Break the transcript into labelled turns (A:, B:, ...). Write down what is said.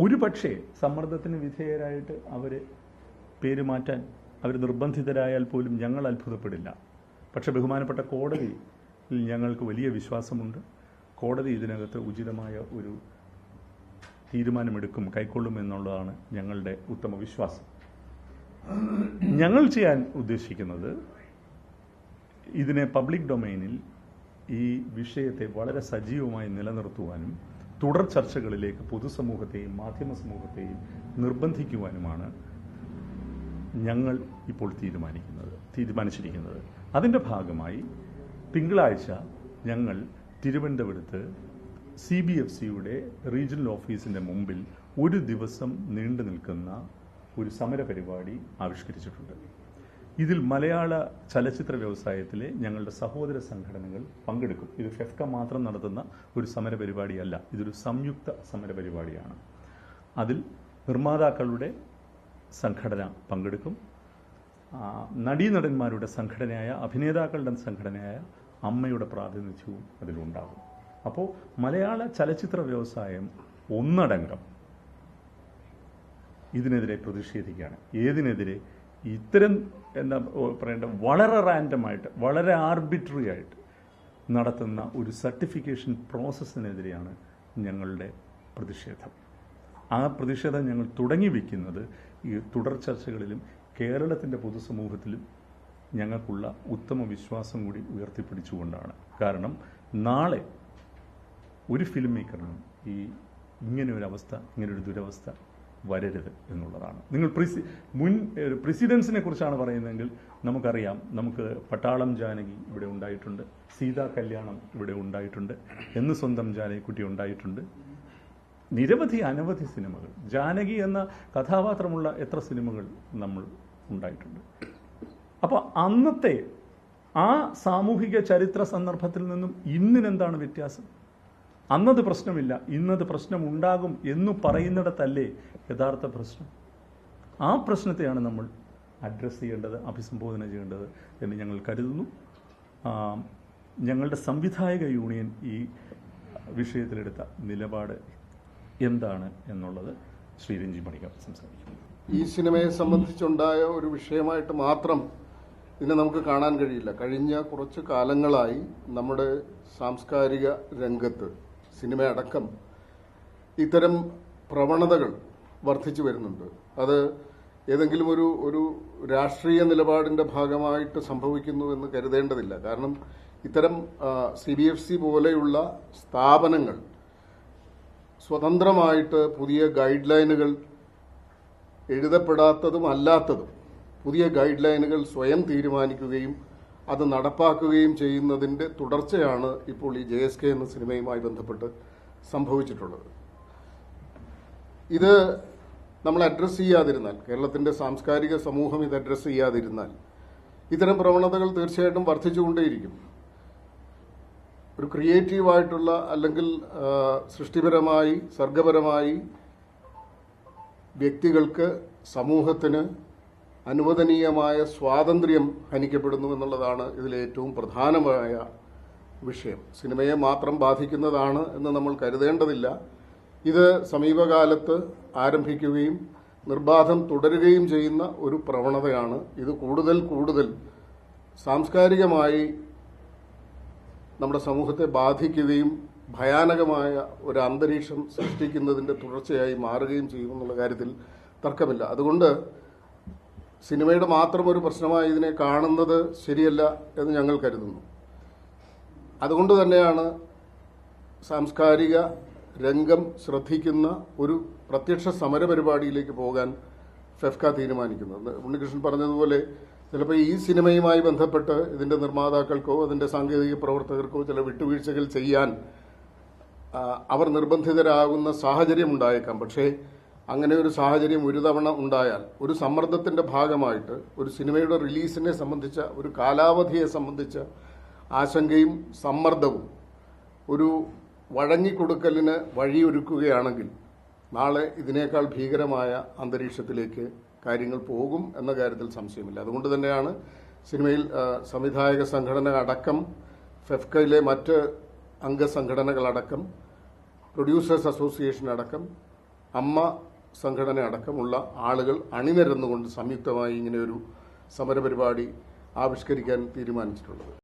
A: ഒരു പക്ഷേ സമ്മർദ്ദത്തിന് വിധേയരായിട്ട് അവർ പേര് മാറ്റാൻ അവർ നിർബന്ധിതരായാൽ പോലും ഞങ്ങൾ അത്ഭുതപ്പെടില്ല. പക്ഷേ ബഹുമാനപ്പെട്ട കോടതി ഞങ്ങൾക്ക് വലിയ വിശ്വാസമുണ്ട്. കോടതി ഇതിനകത്ത് ഉചിതമായ ഒരു തീരുമാനമെടുക്കും കൈക്കൊള്ളും എന്നുള്ളതാണ് ഞങ്ങളുടെ ഉത്തമ വിശ്വാസം. ഞങ്ങൾ ചെയ്യാൻ ഉദ്ദേശിക്കുന്നത് ഇതിനെ പബ്ലിക് ഡൊമൈനിൽ ഈ വിഷയത്തെ വളരെ സജീവമായി നിലനിർത്തുവാനും തുടർ ചർച്ചകളിലേക്ക് പൊതുസമൂഹത്തെയും മാധ്യമ സമൂഹത്തെയും നിർബന്ധിക്കുവാനുമാണ് ഞങ്ങൾ ഇപ്പോൾ തീരുമാനിക്കുന്നത് തീരുമാനിച്ചിരിക്കുന്നത്. അതിന്റെ ഭാഗമായി തിങ്കളാഴ്ച ഞങ്ങൾ തിരുവനന്തപുരത്ത് സി ബി എഫ് സിയുടെ റീജിയണൽ ഓഫീസിന്റെ മുമ്പിൽ ഒരു ദിവസം നീണ്ടു നിൽക്കുന്ന ഒരു സമരപരിപാടി ആവിഷ്കരിച്ചിട്ടുണ്ട്. ഇതിൽ മലയാള ചലച്ചിത്ര വ്യവസായത്തിലെ ഞങ്ങളുടെ സഹോദര സംഘടനകൾ പങ്കെടുക്കും. ഇത് ഫെഫ്ക മാത്രം നടത്തുന്ന ഒരു സമര പരിപാടിയല്ല. ഇതൊരു സംയുക്ത സമര പരിപാടിയാണ്. അതിൽ നിർമ്മാതാക്കളുടെ സംഘടന പങ്കെടുക്കും. നടീനടന്മാരുടെ സംഘടനയായ അഭിനേതാക്കളുടെ സംഘടനയായ അമ്മയുടെ പ്രാതിനിധ്യവും അതിലുണ്ടാകും. അപ്പോൾ മലയാള ചലച്ചിത്ര വ്യവസായം ഒന്നടങ്കം ഇതിനെതിരെ പ്രതിഷേധിക്കുകയാണ്. ഏതിനെതിരെ? ഇത്തരം എന്താ പറയേണ്ട വളരെ റാൻഡമായിട്ട് വളരെ ആർബിട്രറി ആയിട്ട് നടത്തുന്ന ഒരു സർട്ടിഫിക്കേഷൻ പ്രോസസ്സിനെതിരെയാണ് ഞങ്ങളുടെ പ്രതിഷേധം. ആ പ്രതിഷേധം ഞങ്ങൾ തുടങ്ങി വയ്ക്കുന്നത് ഈ തുടർ ചർച്ചകളിലും കേരളത്തിന്റെ പൊതുസമൂഹത്തിലും ഞങ്ങൾക്കുള്ള ഉത്തമ വിശ്വാസം കൂടി ഉയർത്തിപ്പിടിച്ചുകൊണ്ടാണ്. കാരണം നാളെ ഒരു ഫിലിം മേക്കറിനും ഈ ഇങ്ങനെ ഒരു അവസ്ഥ ഇങ്ങനെ ഒരു ദുരവസ്ഥ വരരുത് എന്നുള്ളതാണ്. നിങ്ങൾ പ്രിസി മുൻ പ്രസിഡൻസിനെ കുറിച്ചാണ് പറയുന്നതെങ്കിൽ നമുക്കറിയാം നമുക്ക് പട്ടാളം ജാനകി ഇവിടെ ഉണ്ടായിട്ടുണ്ട് സീതാ കല്യാണം ഇവിടെ ഉണ്ടായിട്ടുണ്ട് എന്ന് സ്വന്തം ജാനകിക്കുട്ടി ഉണ്ടായിട്ടുണ്ട്. നിരവധി അനവധി സിനിമകൾ ജാനകി എന്ന കഥാപാത്രമുള്ള എത്ര സിനിമകൾ നമ്മൾ ഉണ്ടായിട്ടുണ്ട്. അപ്പോൾ അന്നത്തെ ആ സാമൂഹിക ചരിത്ര സന്ദർഭത്തിൽ നിന്നും ഇന്നിനെന്താണ് വ്യത്യാസം? അന്നത് പ്രശ്നമില്ല ഇന്നത് പ്രശ്നമുണ്ടാകും എന്ന് പറയുന്നിടത്തല്ലേ യഥാർത്ഥ പ്രശ്നം. ആ പ്രശ്നത്തെയാണ് നമ്മൾ അഡ്രസ്സ് ചെയ്യേണ്ടത് അഭിസംബോധന ചെയ്യേണ്ടത് എന്ന് ഞങ്ങൾ കരുതുന്നു. ഞങ്ങളുടെ സംവിധായക യൂണിയൻ ഈ വിഷയത്തിലെടുത്ത നിലപാട് എന്താണ് എന്നുള്ളത് ശ്രീ രഞ്ജി മണിക സംസാരിക്കും
B: ഈ സിനിമയെ സംബന്ധിച്ചുണ്ടായ ഒരു വിഷയമായിട്ട് മാത്രം ഇതിനെ നമുക്ക് കാണാൻ കഴിയില്ല. കഴിഞ്ഞ കുറച്ച് കാലങ്ങളായി നമ്മുടെ സാംസ്കാരിക രംഗത്ത് സിനിമയടക്കം ഇത്തരം പ്രവണതകൾ വർദ്ധിച്ചു വരുന്നുണ്ട്. അത് ഏതെങ്കിലും ഒരു ഒരു രാഷ്ട്രീയ നിലപാടിന്റെ ഭാഗമായിട്ട് സംഭവിക്കുന്നു എന്ന് കരുതേണ്ടതില്ല. കാരണം ഇത്തരം സി ബി എഫ് സി പോലെയുള്ള സ്ഥാപനങ്ങൾ സ്വതന്ത്രമായിട്ട് പുതിയ ഗൈഡ് ലൈനുകൾ എഴുതപ്പെടാത്തതും അല്ലാത്തതും പുതിയ ഗൈഡ് ലൈനുകൾ സ്വയം തീരുമാനിക്കുകയും അത് നടപ്പാക്കുകയും ചെയ്യുന്നതിന്റെ തുടർച്ചയാണ് ഇപ്പോൾ ഈ ജെ എസ് കെ എന്ന സിനിമയുമായി ബന്ധപ്പെട്ട് സംഭവിച്ചിട്ടുള്ളത്. ഇത് നമ്മൾ അഡ്രസ്സ് ചെയ്യാതിരുന്നാൽ കേരളത്തിന്റെ സാംസ്കാരിക സമൂഹം ഇത് അഡ്രസ്സ് ചെയ്യാതിരുന്നാൽ ഇത്തരം പ്രവണതകൾ തീർച്ചയായിട്ടും വർദ്ധിച്ചുകൊണ്ടേയിരിക്കും. ഒരു ക്രിയേറ്റീവായിട്ടുള്ള അല്ലെങ്കിൽ സൃഷ്ടിപരമായി സർഗപരമായി വ്യക്തികൾക്ക് സമൂഹത്തിന് അനുവദനീയമായ സ്വാതന്ത്ര്യം ഹനിക്കപ്പെടുന്നു എന്നുള്ളതാണ് ഇതിലെ ഏറ്റവും പ്രധാനമായ വിഷയം. സിനിമയെ മാത്രം ബാധിക്കുന്നതാണ് എന്ന് നമ്മൾ കരുതേണ്ടതില്ല. ഇത് സമീപകാലത്ത് ആരംഭിക്കുകയും നിർബാധം തുടരുകയും ചെയ്യുന്ന ഒരു പ്രവണതയാണ്. ഇത് കൂടുതൽ കൂടുതൽ സാംസ്കാരികമായി നമ്മുടെ സമൂഹത്തെ ബാധിക്കുകയും ഭയാനകമായ ഒരു അന്തരീക്ഷം സൃഷ്ടിക്കുന്നതിന്റെ തുടർച്ചയായി മാറുകയും ചെയ്യുമെന്നുള്ള കാര്യത്തിൽ തർക്കമില്ല. അതുകൊണ്ട് സിനിമയുടെ മാത്രം ഒരു പ്രശ്നമായി ഇതിനെ കാണുന്നത് ശരിയല്ല എന്ന് ഞങ്ങൾ കരുതുന്നു. അതുകൊണ്ട് തന്നെയാണ് സാംസ്കാരിക രംഗം ശ്രദ്ധിക്കുന്ന ഒരു പ്രത്യക്ഷ സമര പരിപാടിയിലേക്ക് പോകാൻ ഫെഫ്ക തീരുമാനിക്കുന്നത്. ഉണ്ണികൃഷ്ണൻ പറഞ്ഞതുപോലെ ചിലപ്പോൾ ഈ സിനിമയുമായി ബന്ധപ്പെട്ട് ഇതിന്റെ നിർമ്മാതാക്കൾക്കോ അതിന്റെ സാങ്കേതിക പ്രവർത്തകർക്കോ ചില വിട്ടുവീഴ്ചകൾ ചെയ്യാൻ അവർ നിർബന്ധിതരാകുന്ന സാഹചര്യം ഉണ്ടായേക്കാം. പക്ഷേ അങ്ങനെ ഒരു സാഹചര്യം ഒരു തവണ ഉണ്ടായാൽ ഒരു സമ്മർദ്ദത്തിന്റെ ഭാഗമായിട്ട് ഒരു സിനിമയുടെ റിലീസിനെ സംബന്ധിച്ച ഒരു കാലാവധിയെ സംബന്ധിച്ച ആശങ്കയും സമ്മർദ്ദവും ഒരു വഴങ്ങിക്കൊടുക്കലിന് വഴിയൊരുക്കുകയാണെങ്കിൽ നാളെ ഇതിനേക്കാൾ ഭീകരമായ അന്തരീക്ഷത്തിലേക്ക് കാര്യങ്ങൾ പോകും എന്ന കാര്യത്തിൽ സംശയമില്ല. അതുകൊണ്ട് തന്നെയാണ് സിനിമയിൽ സംവിധായക സംഘടന അടക്കം ഫെഫ്കയിലെ മറ്റ് അംഗസംഘടനകളടക്കം പ്രൊഡ്യൂസേഴ്സ് അസോസിയേഷൻ അടക്കം അമ്മ സംഘടന അടക്കമുള്ള ആളുകൾ അണിനിരന്നുകൊണ്ട് സംയുക്തമായി ഇങ്ങനെ ഒരു സമരപരിപാടി ആവിഷ്കരിക്കാൻ തീരുമാനിച്ചിട്ടുള്ളത്.